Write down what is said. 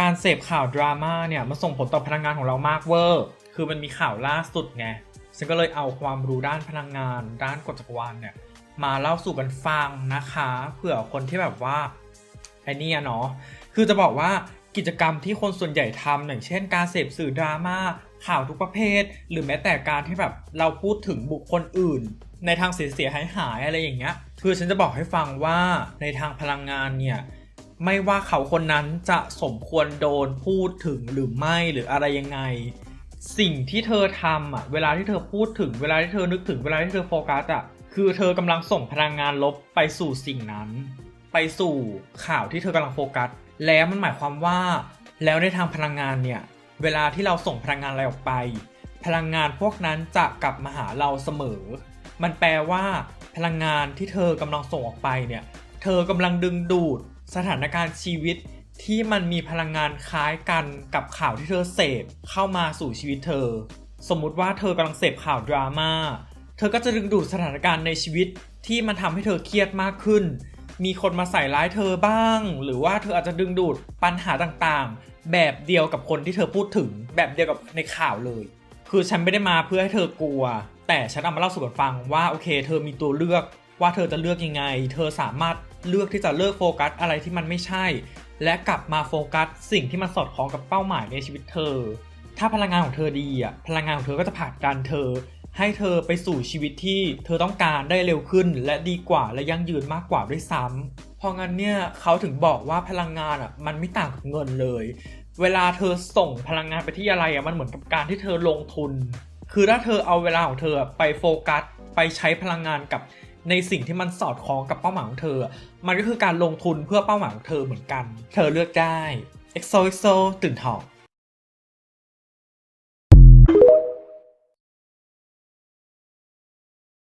การเสพข่าวดราม่าเนี่ยมันส่งผลต่อพลังงานของเรามากเวอร์ คือมันมีข่าวล่าสุดไงฉันก็เลยเอาความรู้ด้านพลังงาน ด้านกฎจักรวาลเนี่ยมาเล่าสู่กันฟังนะคะเผื่อคนที่แบบว่าไอ้นี่เนาะคือจะบอกว่ากิจกรรมที่คนส่วนใหญ่ทำอย่างเช่น การเสพสื่อดราม่าข่าวทุกประเภท หรือแม้แต่การที่แบบเราพูดถึงบุคคลอื่น ในทางเสียหายหายอะไรอย่างเงี้ยคือฉันจะบอกให้ฟังว่าในทางพลังงานเนี่ย ไม่ว่าเขาคนนั้นจะสมควรโดนพูดถึงหรือไม่หรืออะไรยังไง สิ่งที่เธอทำอะ เวลาที่เธอพูดถึง เวลาที่เธอนึกถึง เวลาที่เธอโฟกัสอะ คือเธอกำลังส่งพลังงานลบไปสู่สิ่งนั้น ไปสู่ข่าวที่เธอกำลังโฟกัส แล้วมันหมายความว่า แล้วในทางพลังงานเนี่ย เวลาที่เราส่งพลังงานอะไรออกไป พลังงานพวกนั้นจะกลับมาหาเราเสมอ มันแปลว่า พลังงานที่เธอกำลังส่งออกไปเนี่ย เธอกำลังดึงดูด สถานการณ์ชีวิตที่มันมีพลังงานคล้ายกันกับข่าวที่เธอเสพเข้ามาสู่ชีวิตเธอ สมมุติว่าเธอกำลังเสพข่าวดราม่าเธอก็จะดึงดูดสถานการณ์ในชีวิตที่มันทำให้เธอเครียดมากขึ้น มีคนมาใส่ร้ายเธอบ้าง หรือว่าเธออาจจะดึงดูดปัญหาต่างๆ แบบเดียวกับคนที่เธอพูดถึง แบบเดียวกับในข่าวเลย คือฉันไม่ได้มาเพื่อให้เธอกลัว แต่ฉันเอามาเล่าสู่กันฟังว่าโอเค เธอมีตัวเลือกว่าเธอจะเลือกยังไง เธอสามารถ เลือกที่จะเลิกโฟกัสอะไรที่มันไม่ใช่ และกลับมาโฟกัสสิ่งที่มันสอดคล้องกับเป้าหมายในชีวิตเธอ ถ้าพลังงานของเธอดีอะพลังงานของเธอก็จะผลักดันเธอ ให้เธอไปสู่ชีวิตที่เธอต้องการได้เร็วขึ้น และดีกว่าและยั่งยืนมากกว่าด้วยซ้ำเพราะงั้นเนี่ยเขาถึงบอกว่าพลังงานอะมันไม่ต่างกับเงินเลย เวลาเธอส่งพลังงานไปที่อะไรอะมันเหมือนกับการที่เธอลงทุน คือถ้าเธอเอาเวลาของเธอไปโฟกัสไปใช้พลังงานกับ ในสิ่งที่มันสอดคล้องกับเป้าหมายของเธอ มันก็คือการลงทุนเพื่อเป้าหมายของเธอเหมือนกัน เธอเลือกได้ EXO EXO ตื่นถอก